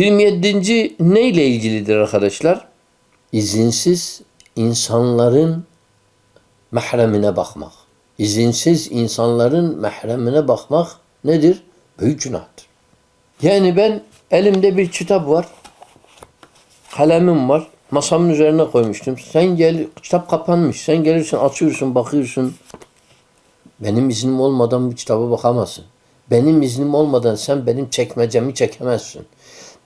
27. neyle ilgilidir arkadaşlar? İzinsiz insanların mahremine bakmak. İzinsiz insanların mahremine bakmak nedir? Büyük günahtır. Yani ben elimde bir kitap var. Kalemim var. Masamın üzerine koymuştum. Sen gel, kitap kapanmış. Sen gelirsin, açıyorsun, bakıyorsun. Benim iznim olmadan bu kitaba bakamazsın. Benim iznim olmadan sen benim çekmecemi çekemezsin.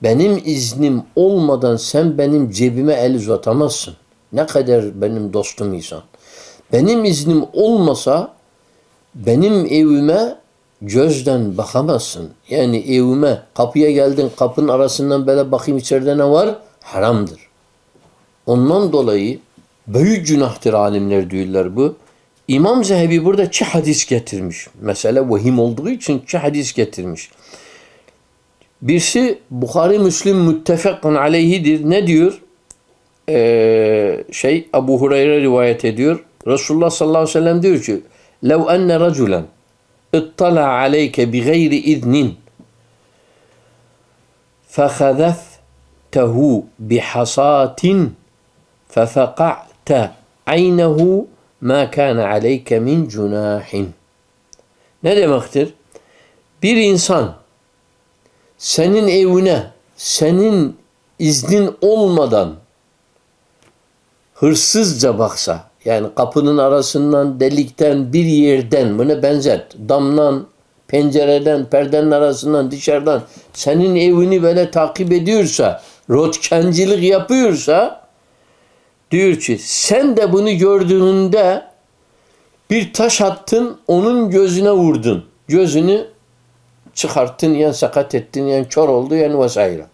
Benim iznim olmadan sen benim cebime el uzatamazsın. Ne kadar benim dostum insan. Benim iznim olmasa benim evime gözden bakamazsın. Yani evime kapıya geldin kapının arasından böyle bakayım içeride ne var? Haramdır. Ondan dolayı büyük günahtır alimler diyorlar bu. İmam Zehebi burada iki hadis getirmiş. Mesela vahim olduğu için iki hadis getirmiş. Birisi Bukhari Müslim müttefakun aleyhidir. Ne diyor? Ee, şey Abu Hureyre rivayet ediyor. Resulullah sallallahu aleyhi ve sellem diyor ki لو أن رجلا اطلع عليك بغير إذن فخذفته بحصاة ففقعت عينه ما كان عليك min جناح Ne demektir? Bir insan senin evine senin iznin olmadan hırsızca baksa yani kapının arasından delikten bir yerden buna benzet damdan pencereden perdenin arasından dışarıdan senin evini böyle takip ediyorsa rotkencilik yapıyorsa diyor ki sen de bunu gördüğünde bir taş attın onun gözüne vurdun. Gözünü çıkarttın yani sakat ettin yani kör oldu yani vesaire.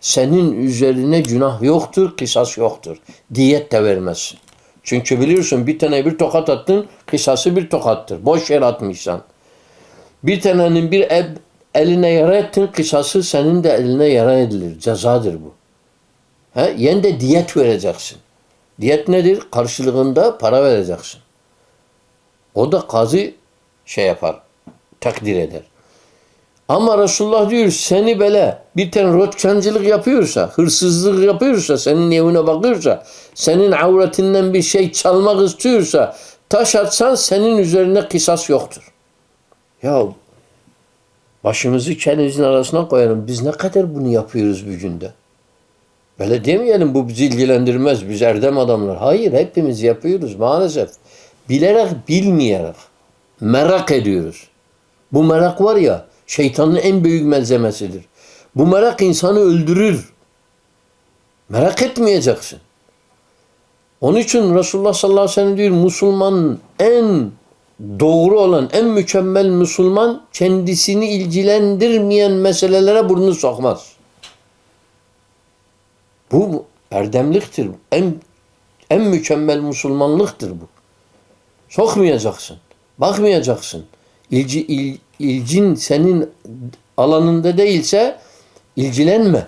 Senin üzerine günah yoktur, kısas yoktur. Diyet de vermezsin. Çünkü biliyorsun bir tane bir tokat attın, kısası bir tokattır. Boş yer atmışsan. Bir tanenin bir ev, eline yara ettin, kısası senin de eline yara edilir. Cezadır bu. He? Yen de diyet vereceksin. Diyet nedir? Karşılığında para vereceksin. O da kazı şey yapar, takdir eder. Ama Resulullah diyor seni böyle bir tane rotkancılık yapıyorsa, hırsızlık yapıyorsa, senin evine bakıyorsa, senin avretinden bir şey çalmak istiyorsa, taş atsan senin üzerine kısas yoktur. Ya başımızı kendimizin arasına koyalım. Biz ne kadar bunu yapıyoruz bir günde? Böyle demeyelim bu bizi ilgilendirmez. Biz erdem adamlar. Hayır hepimiz yapıyoruz maalesef. Bilerek bilmeyerek merak ediyoruz. Bu merak var ya şeytanın en büyük malzemesidir. Bu merak insanı öldürür. Merak etmeyeceksin. Onun için Resulullah sallallahu aleyhi ve sellem diyor Müslümanın en doğru olan, en mükemmel Müslüman kendisini ilgilendirmeyen meselelere burnunu sokmaz. Bu erdemliktir. En en mükemmel Müslümanlıktır bu. Sokmayacaksın. Bakmayacaksın. İlci, il, ilcin senin alanında değilse ilgilenme.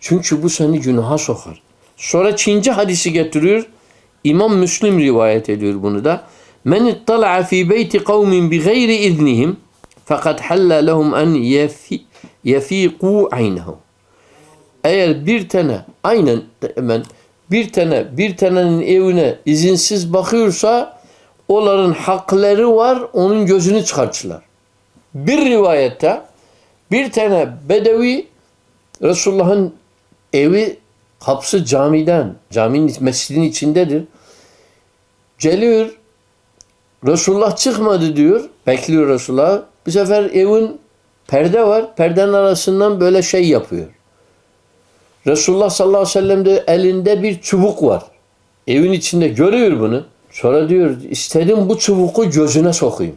Çünkü bu seni günaha sokar. Sonra Çinci hadisi getiriyor. İmam Müslim rivayet ediyor bunu da. Men ittala'a fi beyti kavmin bi gayri iznihim fakat halla lehum en yefi, yefiqu aynehu. Eğer bir tane aynen hemen bir tane bir tanenin evine izinsiz bakıyorsa onların hakları var onun gözünü çıkartırlar. Bir rivayette bir tane bedevi Resulullah'ın evi kapısı camiden, caminin mescidin içindedir. Geliyor Resulullah çıkmadı diyor. Bekliyor Resulullah. Bu sefer evin perde var. Perdenin arasından böyle şey yapıyor. Resulullah sallallahu aleyhi ve sellem de elinde bir çubuk var. Evin içinde görüyor bunu. Sonra diyor istedim bu çubuğu gözüne sokayım.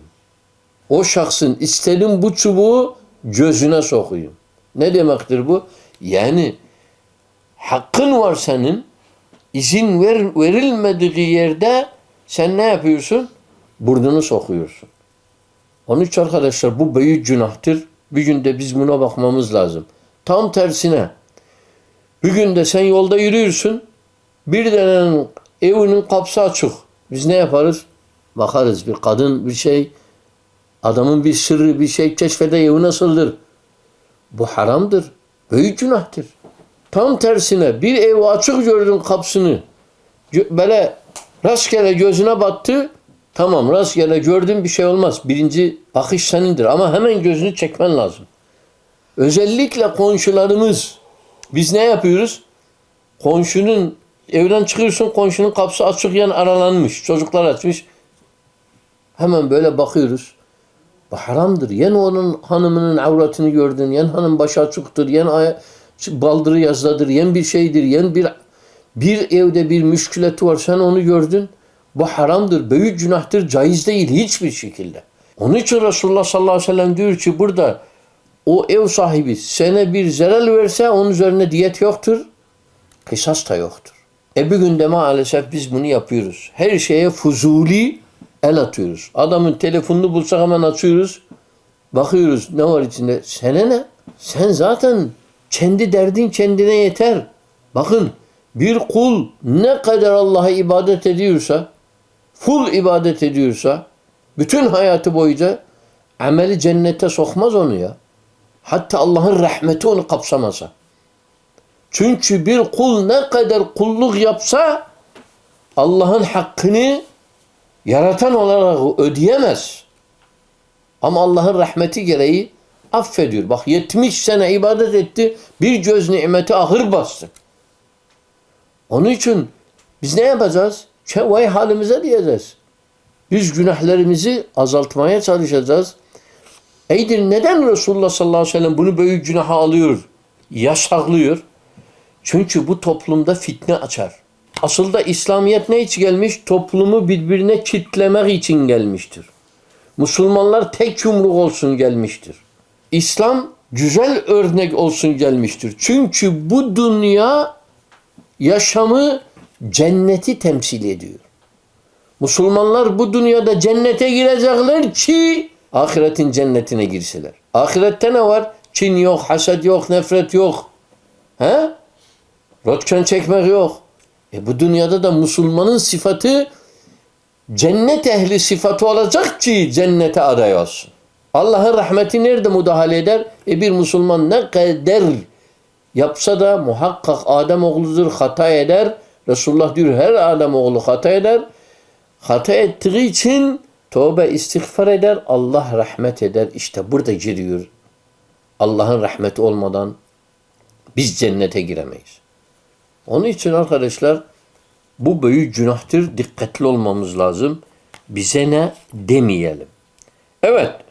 O şahsın istedim bu çubuğu gözüne sokayım. Ne demektir bu? Yani hakkın var senin. izin ver, verilmediği yerde sen ne yapıyorsun? Burnunu sokuyorsun. Onun için arkadaşlar bu büyük günahtır. Bir günde biz buna bakmamız lazım. Tam tersine bir günde sen yolda yürüyorsun. Bir denenin evinin kapısı açık. Biz ne yaparız? Bakarız bir kadın bir şey adamın bir sırrı bir şey keşfede evi nasıldır? Bu haramdır. Büyük günahtır. Tam tersine bir ev açık gördün kapısını. Gö- Böyle rastgele gözüne battı. Tamam rastgele gördün bir şey olmaz. Birinci bakış senindir ama hemen gözünü çekmen lazım. Özellikle komşularımız biz ne yapıyoruz? Komşunun evden çıkıyorsun komşunun kapısı açık yan aralanmış. Çocuklar açmış. Hemen böyle bakıyoruz. Bu haramdır. Yen onun hanımının avratını gördün. Yen hanım başı açıktır. Yen aya, baldırı yazdadır. Yen bir şeydir. Yen bir bir evde bir müşkületi var. Sen onu gördün. Bu haramdır. Büyük günahtır. Caiz değil hiçbir şekilde. Onun için Resulullah sallallahu aleyhi ve sellem diyor ki burada o ev sahibi sana bir zarar verse onun üzerine diyet yoktur. Kısas da yoktur. E bir günde maalesef biz bunu yapıyoruz. Her şeye fuzuli el atıyoruz. Adamın telefonunu bulsak hemen açıyoruz. Bakıyoruz ne var içinde. Sene ne? Sen zaten kendi derdin kendine yeter. Bakın bir kul ne kadar Allah'a ibadet ediyorsa, full ibadet ediyorsa, bütün hayatı boyunca ameli cennete sokmaz onu ya. Hatta Allah'ın rahmeti onu kapsamasa. Çünkü bir kul ne kadar kulluk yapsa Allah'ın hakkını yaratan olarak ödeyemez. Ama Allah'ın rahmeti gereği affediyor. Bak 70 sene ibadet etti. Bir göz nimeti ahır bastı. Onun için biz ne yapacağız? Vay halimize diyeceğiz. Biz günahlarımızı azaltmaya çalışacağız. Eydir neden Resulullah sallallahu aleyhi ve sellem bunu büyük günaha alıyor, yasaklıyor? Çünkü bu toplumda fitne açar. Asıl da İslamiyet ne için gelmiş? Toplumu birbirine kitlemek için gelmiştir. Müslümanlar tek yumruk olsun gelmiştir. İslam güzel örnek olsun gelmiştir. Çünkü bu dünya yaşamı cenneti temsil ediyor. Müslümanlar bu dünyada cennete girecekler ki ahiretin cennetine girseler. Ahirette ne var? Kin yok, haset yok, nefret yok. He? Röntgen çekmek yok. E bu dünyada da Müslümanın sıfatı cennet ehli sıfatı olacak ki cennete aday olsun. Allah'ın rahmeti nerede müdahale eder? E bir Müslüman ne kadar yapsa da muhakkak Adem oğludur hata eder. Resulullah diyor her Adem oğlu hata eder. Hata ettiği için tövbe istiğfar eder. Allah rahmet eder. İşte burada giriyor. Allah'ın rahmeti olmadan biz cennete giremeyiz. Onun için arkadaşlar bu büyük günahtır. Dikkatli olmamız lazım. Bize ne demeyelim. Evet.